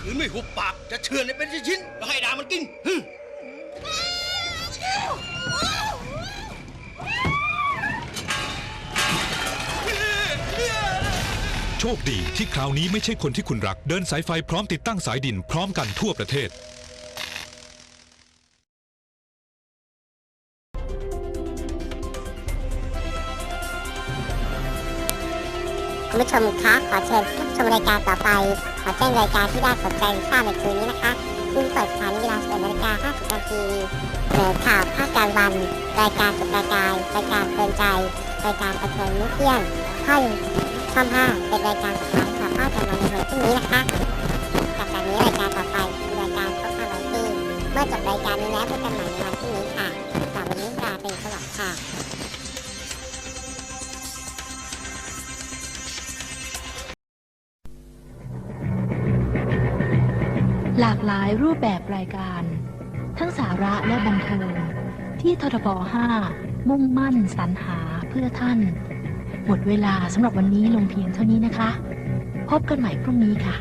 ขืนไม่หุบปากจะเชือนให้เป็นชิ้นๆแล้วให้ดามันกินฮึ่มโชคดีที่คราวนี้ไม่ใช่คนที่คุณรัก เดินสายไฟพร้อมติดตั้งสายดินพร้อมกันทั่วประเทศคุณผู้ชมคะขอเชิญรับชมรายการต่อไป ขอแจ้งรายการที่น่าสนใจทราบในคืนนี้นะคะคุณเปิดสถานีเวลา11นาฬิกา50นาทีเสนอข่าวภาคกลางวัน รายการสุดรายการรายการเตือนใจ รายการประเทิงมื้อเที่ยงข้อหนึ่งช่อง5เป็นรายการสุดท้ายสำหรับภาคกลางวันในวันพรุ่งนี้นะคะจากจากนี้รายการต่อไปเป็นรายการครบ500ปีเมื่อจบรายการนี้แล้วพบกันใหม่ในวันพรุ่งนี้ค่ะสำหรับวันนี้ราตรีสวัสดิ์ค่ะ หลากหลายรูปแบบรายการ ทั้งสาระและบันเทิง ที่ททบ5มุ่งมั่นสรรหาเพื่อท่าน หมดเวลาสำหรับวันนี้ลงเพียงเท่านี้นะคะ พบกันใหม่พรุ่งนี้ค่ะ